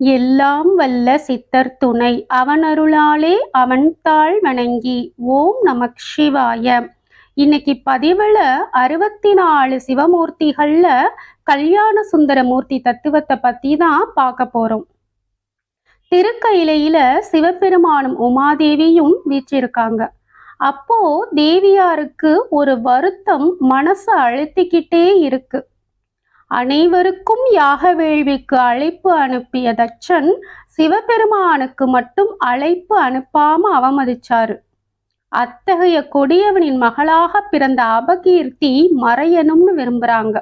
எல்லாம் வல்ல சித்தர் துணை. அவனருளாலே அவன் தாழ் வணங்கி ஓம் நமக் சிவாய. இன்னைக்கு பதிவுல அறுபத்தி நாலு சிவமூர்த்திகள்ல கல்யாண சுந்தர மூர்த்தி தத்துவத்தை பத்தி தான் பார்க்க போறோம். திருக்கையிலையில சிவபெருமானும் உமாதேவியும் வீற்றிருக்காங்க. அப்போ தேவியாருக்கு ஒரு வருத்தம் மனசை அழுத்திக்கிட்டே இருக்கு. அனைவருக்கும் யாக வேள்விக்கு அழைப்பு அனுப்பிய தச்சன் சிவபெருமானுக்கு மட்டும் அழைப்பு அனுப்பாம அவமதிச்சாரு. அத்தகைய கொடியவனின் மகளாக பிறந்த அபகீர்த்தி மறையணும்னு விரும்புறாங்க.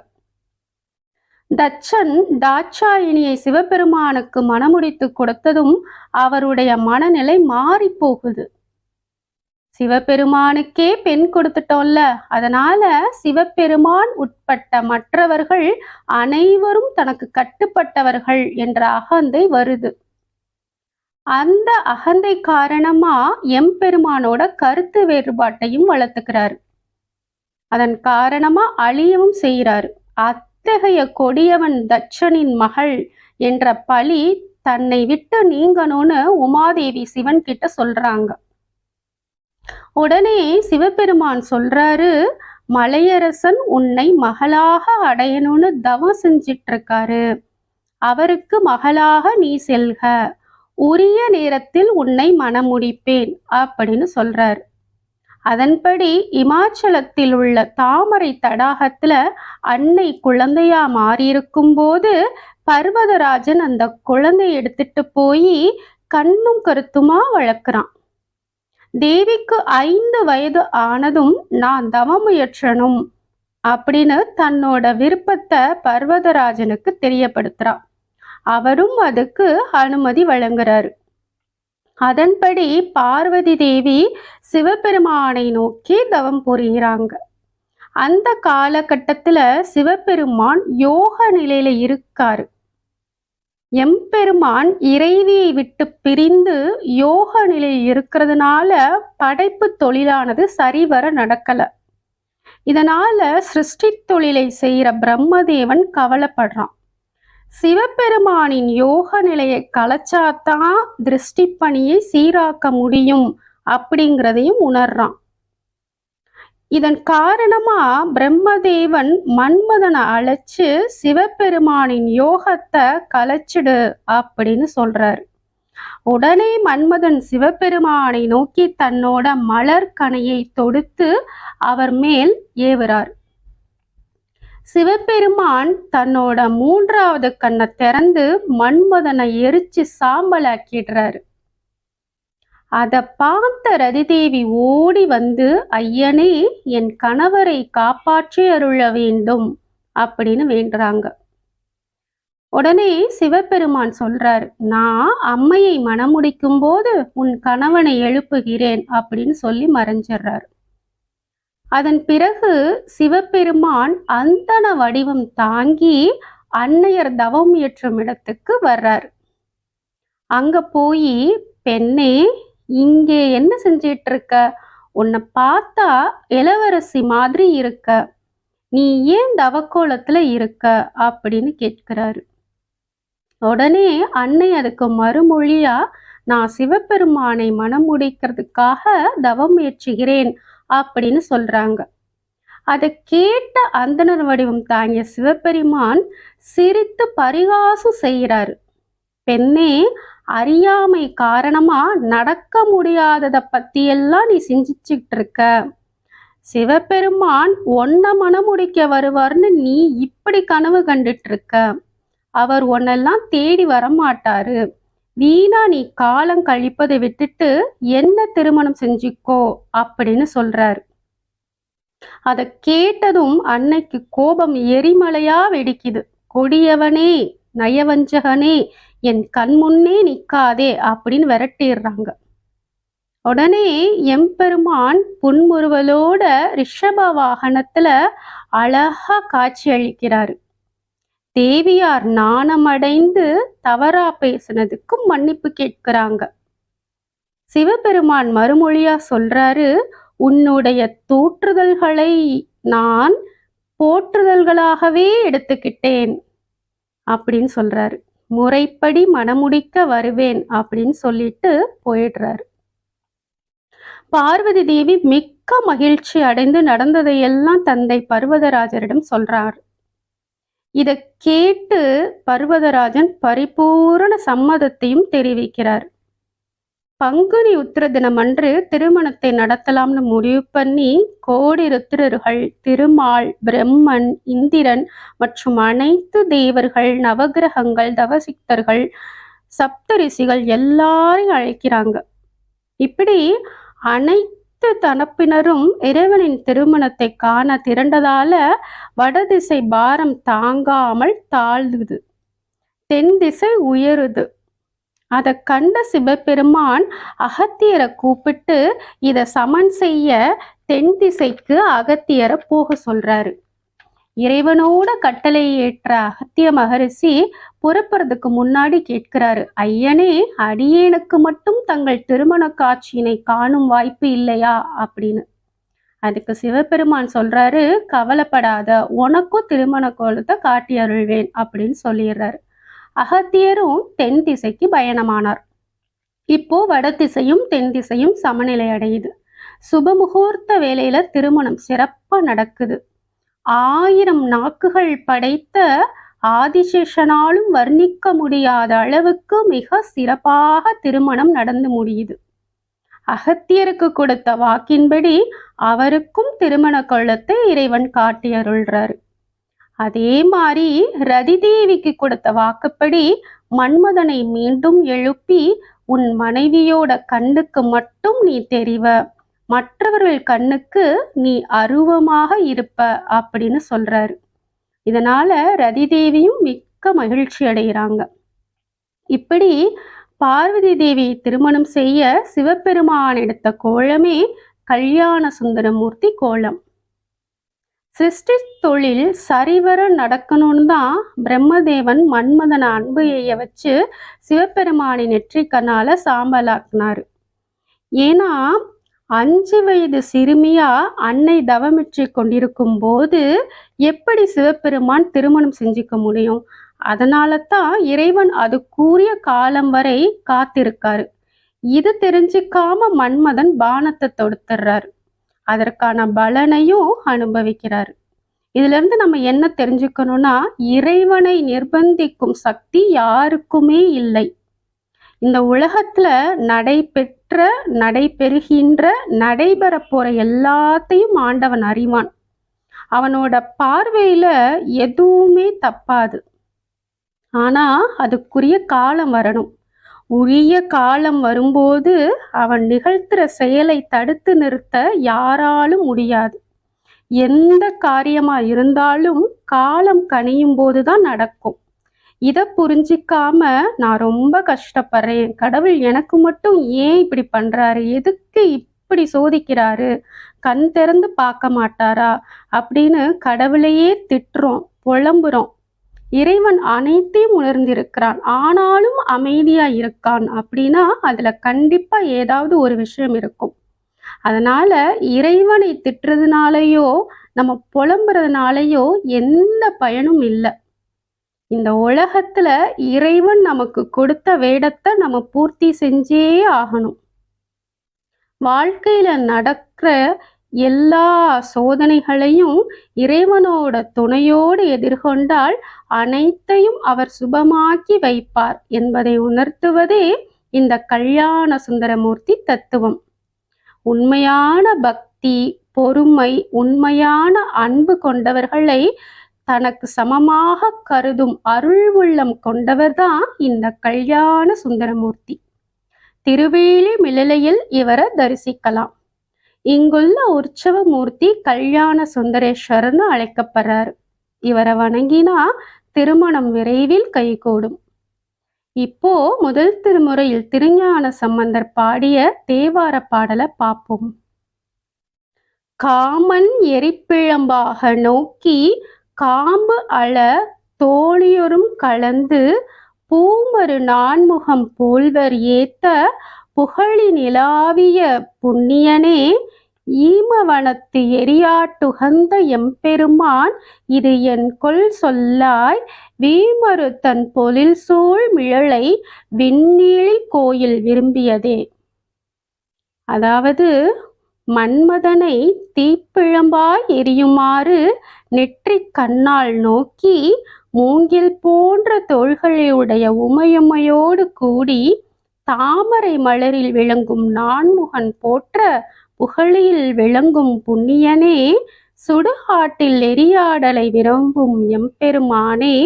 தச்சன் தாட்சாயினியை சிவபெருமானுக்கு மனமுடித்து கொடுத்ததும் அவருடைய மனநிலை மாறி போகுது சிவபெருமானுக்கே பெண் கொடுத்துட்டோம்ல. அதனால சிவபெருமான் உட்பட்ட மற்றவர்கள் அனைவரும் தனக்கு கட்டுப்பட்டவர்கள் என்ற அகந்தை வருது. அந்த அகந்தை காரணமா எம்பெருமானோட கருத்து வேறுபாட்டையும் வளர்த்துக்கிறாரு. அதன் காரணமா அழியவும் செய்கிறாரு. அத்தகைய கொடியவன் தட்சனின் மகள் என்ற பழி தன்னை விட்டு நீங்கணும்னு உமாதேவி சிவன் கிட்ட சொல்றாங்க. உடனே சிவபெருமான் சொல்றாரு மலையரசன் உன்னை மகளாக அடையணும்னு தவம் செஞ்சிட்டு இருக்காரு அவருக்கு மகளாக நீ செல்க. உரிய நேரத்தில் உன்னை மனமுடிப்பேன் அப்படின்னு சொல்றாரு. அதன்படி இமாச்சலத்தில் உள்ள தாமரை தடாகத்துல அன்னை குழந்தையா மாறியிருக்கும் போது பர்வதராஜன் அந்த குழந்தை எடுத்துட்டு போய் கண்ணும் கருத்துமா வளர்க்குறான். தேவிக்கு ஐந்து வயது ஆனதும் நான் தவமுயற்றணும் முயற்றணும் அப்படின்னு தன்னோட விருப்பத்தை பர்வதராஜனுக்கு தெரியப்படுத்துறான் அவரும் அதுக்கு அனுமதி வழங்குறாரு. அதன்படி பார்வதி தேவி சிவபெருமானை நோக்கி தவம் புரிகிறாங்க. அந்த காலகட்டத்தில் சிவபெருமான் யோக நிலையில இருக்காரு. எம்பெருமான் இறைவியை விட்டு பிரிந்து யோக நிலையில் இருக்கிறதுனால படைப்பு தொழிலானது சரிவர நடக்கல. இதனால சிருஷ்டி தொழிலை செய்கிற பிரம்மதேவன் கவலைப்படுறான். சிவபெருமானின் யோக நிலையை கலைச்சாதான் திருஷ்டி பணியை சீராக்க முடியும் அப்படிங்கிறதையும் உணர்றான். இதன் காரணமா பிரம்மதேவன் மன்மதனை அழைச்சு சிவபெருமானின் யோகத்தை கலைச்சிடு அப்படின்னு சொல்றார். உடனே மன்மதன் சிவபெருமானை நோக்கி தன்னோட மலர் கணையை தொடுத்து அவர் மேல் ஏவுறார். சிவபெருமான் தன்னோட மூன்றாவது கண்ணை திறந்து மன்மதனை எரிச்சு சாம்பலாக்கிடுறாரு. அதை பார்த்த ரதிதேவி ஓடி வந்து ஐயனே என் கணவரை காப்பாற்றி அருள வேண்டும் அப்படின்னு வேண்டுறாங்க. உடனே சிவபெருமான் சொல்றார் நான் அம்மையை மணமுடிக்கும் போது உன் கணவனை எழுப்புகிறேன் அப்படின்னு சொல்லி மறைஞ்சிடுறார். அதன் பிறகு சிவபெருமான் அந்தன வடிவம் தாங்கி அன்னையர் தவம் இயற்றும் இடத்துக்கு வர்றார். அங்க போய் பெண்ணே இங்கே என்ன செஞ்சிட்டு இருக்க உன்னை பார்த்தா இளவரசி மாதிரி இருக்க. நீ ஏன் தவக்கோலத்துல இருக்க? அப்படின்னு கேட்கிறாரு. உடனே அன்னை அதுக்கு மறுமொழியா நான் சிவபெருமானை மனம் முடிக்கிறதுக்காக தவம் முயற்சிகிறேன் அப்படின்னு சொல்றாங்க. அதை கேட்ட அந்தனர் வடிவம் தாங்கிய சிவபெருமான் சிரித்து பரிகாசம் செய்கிறாரு. பெண்ணே அறியாமை காரணமா நடக்க முடியாததை பத்தியெல்லாம் நீ சிந்திச்சுக்கிட்டு இருக்க சிவபெருமான் ஒன்ன மனமுடிக்க வருவார்னு நீ இப்படி கனவு கண்டுட்டு இருக்க அவர் உன்னெல்லாம் தேடி வரமாட்டாரு. வீணா நீ காலம் கழிப்பதை விட்டுட்டு என்ன திருமணம் செஞ்சுக்கோ அப்படின்னு சொல்றார். அதை கேட்டதும் அன்னைக்கு கோபம் எரிமலையா வெடிக்குது. கொடியவனே நயவஞ்சகனே என் கண் முன்னே நிக்காதே அப்படின்னு விரட்டிடுறாங்க. உடனே எம்பெருமான் புன்முறுவலோட ரிஷப வாகனத்துல அழகா காட்சி அளிக்கிறாரு. தேவியார் நாணமடைந்து தவறா பேசினதுக்கும் மன்னிப்பு கேட்கிறாங்க. சிவபெருமான் மறுமொழியா சொல்றாரு உன்னுடைய தூற்றுதல்களை நான் போற்றுதல்களாகவே எடுத்துக்கிட்டேன். அப்படின்னு சொல்றாரு. முறைப்படி மணமுடிக்க வருவேன் அப்படின்னு சொல்லிட்டு போயிடுறாரு. பார்வதி தேவி மிக்க மகிழ்ச்சி அடைந்து நடந்ததையெல்லாம் தந்தை பர்வதராஜரிடம் சொல்றார். இதை கேட்டு பர்வதராஜன் பரிபூரண சம்மதத்தையும் தெரிவிக்கிறார். பங்குனி உத்திர தினமன்று திருமணத்தை நடத்தலாம்னு முடிவு பண்ணி கோடி ருத்திரர்கள் திருமால் பிரம்மன் இந்திரன் மற்றும் அனைத்து தேவர்கள் நவகிரகங்கள் தவசிக்தர்கள் சப்தரிசிகள் எல்லாரையும் அழைக்கிறாங்க. இப்படி அனைத்து தனப்பினரும் இறைவனின் திருமணத்தை காண திரண்டதால வடதிசை பாரம் தாங்காமல் தாழ்ந்துது. தென் திசை உயருது. அதை கண்ட சிவபெருமான் அகத்தியரை கூப்பிட்டு இதை சமன் செய்ய தென் திசைக்கு அகத்தியரை போக சொல்றாரு. இறைவனோட கட்டளை ஏற்ற அகத்திய மகரிஷி புறப்படுறதுக்கு முன்னாடி கேட்கிறாரு ஐயனே அடியேனுக்கு மட்டும் தங்கள் திருமண காட்சியினை காணும் வாய்ப்பு இல்லையா? அப்படின்னு. அதுக்கு சிவபெருமான் சொல்றாரு கவலைப்படாத உனக்கும் திருமண கோலத்தை காட்டி அருள்வேன் அப்படின்னு சொல்லிடுறாரு. அகத்தியரும் தென் திசைக்கு பயணமானார். இப்போ வட திசையும் தென் திசையும் சமநிலை அடையுது சுபமுகூர்த்த வேலையில திருமணம் சிறப்பா நடக்குது. ஆயிரம் நாக்குகள் படைத்த ஆதிசேஷனாலும் வர்ணிக்க முடியாத அளவுக்கு மிக சிறப்பாக திருமணம் நடந்து முடியுது. அகத்தியருக்கு கொடுத்த வாக்கின்படி அவருக்கும் திருமண கொள்ளத்தை இறைவன் காட்டியருள்றாரு. அதே மாதிரி ரதி தேவிக்கு கொடுத்த வாக்குப்படி மன்மதனை மீண்டும் எழுப்பி உன் மனைவியோட கண்ணுக்கு மட்டும் நீ தெரிவ. மற்றவர்கள் கண்ணுக்கு நீ அருவமாக இருப்ப அப்படின்னு சொல்றாரு. இதனால ரதி தேவியும் மிக்க மகிழ்ச்சி அடைகிறாங்க. இப்படி பார்வதி தேவி திருமணம் செய்ய சிவபெருமான் எடுத்த கோலமே கல்யாண சுந்தரமூர்த்தி கோலம். சிருஷ்டி தொழில் சரிவர நடக்கணும்னு தான் பிரம்மதேவன் மன்மதன அன்பையை வச்சு சிவபெருமானின் நெற்றி கண்ணால சாம்பலாக்குனாரு. ஏன்னா அஞ்சு வயது சிறுமியா அன்னை தவமிற்றி கொண்டிருக்கும் போது எப்படி சிவபெருமான் திருமணம் செஞ்சுக்க முடியும்? அதனால தான் இறைவன் அது கூறிய காலம் வரை காத்திருக்காரு. இது தெரிஞ்சுக்காம மன்மதன் பானத்தை தொடுத்துறாரு அதற்கான பலனையும் அனுபவிக்கிறார். இதிலிருந்து நம்ம என்ன தெரிஞ்சுக்கணும்னா இறைவனை நிர்பந்திக்கும் சக்தி யாருக்குமே இல்லை. இந்த உலகத்துல நடைபெற்ற நடைபெறுகின்ற நடைபெற போற எல்லாத்தையும் ஆண்டவன் அறிவான். அவனோட பார்வையில எதுவுமே தப்பாது. ஆனா அதுக்குரிய காலம் வரணும். உரிய காலம் வரும்போது அவன் நிகழ்த்துற செயலை தடுத்து நிறுத்த யாராலும் முடியாது. எந்த காரியமா இருந்தாலும் காலம் கனியும் போதுதான் நடக்கும். இதை புரிஞ்சிக்காம நான் ரொம்ப கஷ்டப்படுறேன். கடவுள் எனக்கு மட்டும் ஏன் இப்படி பண்றாரு? எதுக்கு இப்படி சோதிக்கிறாரு? கண் திறந்து பார்க்க மாட்டாரா? அப்படின்னு கடவுளையே திட்டுறோம் புலம்புறோம். இறைவன் அனைத்தையும் உணர்ந்திருக்கிறான். ஆனாலும் அமைதியா இருக்கான் அப்படின்னா அதுல கண்டிப்பா ஏதாவது ஒரு விஷயம் இருக்கும். அதனால இறைவனை திட்டுறதுனாலயோ நம்ம புலம்புறதுனாலயோ எந்த பயனும் இல்லை. இந்த உலகத்துல இறைவன் நமக்கு கொடுத்த வேடத்தை நம்ம பூர்த்தி செஞ்சே ஆகணும். வாழ்க்கையில நடக்கிற எல்லா சோதனைகளையும் இறைவனோட துணையோடு எதிர்கொண்டால் அனைத்தையும் அவர் சுபமாக்கி வைப்பார் என்பதை உணர்த்துவதே இந்த கல்யாண சுந்தரமூர்த்தி தத்துவம். உண்மையான பக்தி பொறுமை உண்மையான அன்பு கொண்டவர்களை தனக்கு சமமாக கருதும் அருள் உள்ளம் கொண்டவர்தான் இந்த கல்யாண சுந்தரமூர்த்தி. திருவேலி மிளலையில் இவரை தரிசிக்கலாம். இங்குள்ள உற்சவமூர்த்தி கல்யாண சுந்தரேஸ்வரர்னு அழைக்கப்படுறார். இவரை வணங்கினா திருமணம் விரைவில் கைகூடும். இப்போ முதல் திருமுறையில் திருஞான சம்பந்தர் பாடிய தேவார பாடலை பார்ப்போம். காமன் எரிப்பிழம்பாக நோக்கி காம்பு அள தோழியொரும் கலந்து பூமரு நான்முகம் போல்வர் ஏத்த புகழி நிலாவிய புண்ணியனே ஈமவனத்து எரியாட்டுகந்த எம்பெருமான் இது என் கொல் சொல்லாய் வீமரு தன் பொழில் சூழ் மிழலை விண்ணீழி கோயில் விரும்பியதே. அதாவது மன்மதனை தீப்பிழம்பாய் எரியுமாறு நெற்றிக் கண்ணால் நோக்கி மூங்கில் போன்ற தோள்களையுடைய உமையுமையோடு கூடி தாமரை மலரில் விளங்கும் நான்முகன் போற்ற புகழில் விளங்கும் புண்ணியனே சுடுகாட்டில் எரியாடலை விரும்பும் எம்பெருமானே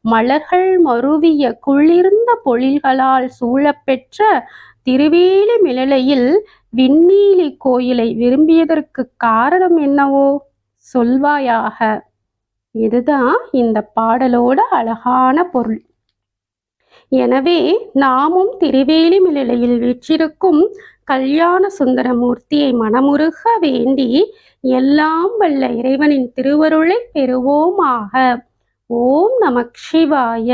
மலர்கள் மருவிய குளிர்ந்த பொழில்களால் சூழப்பெற்ற திருவேலி மிளலையில் விண்ணீலி கோயிலை விரும்பியதற்கு காரணம் என்னவோ சொல்வாயாக. இதுதான் இந்த பாடலோட அழகான பொருள். எனவே நாமும் திருவேலி மிளலையில் வீற்றிருக்கும் கல்யாண சுந்தரமூர்த்தியை மனமுருக வேண்டி எல்லாம் வல்ல இறைவனின் திருவருளை பெறுவோமாக. ஓம் நமக் சிவாய.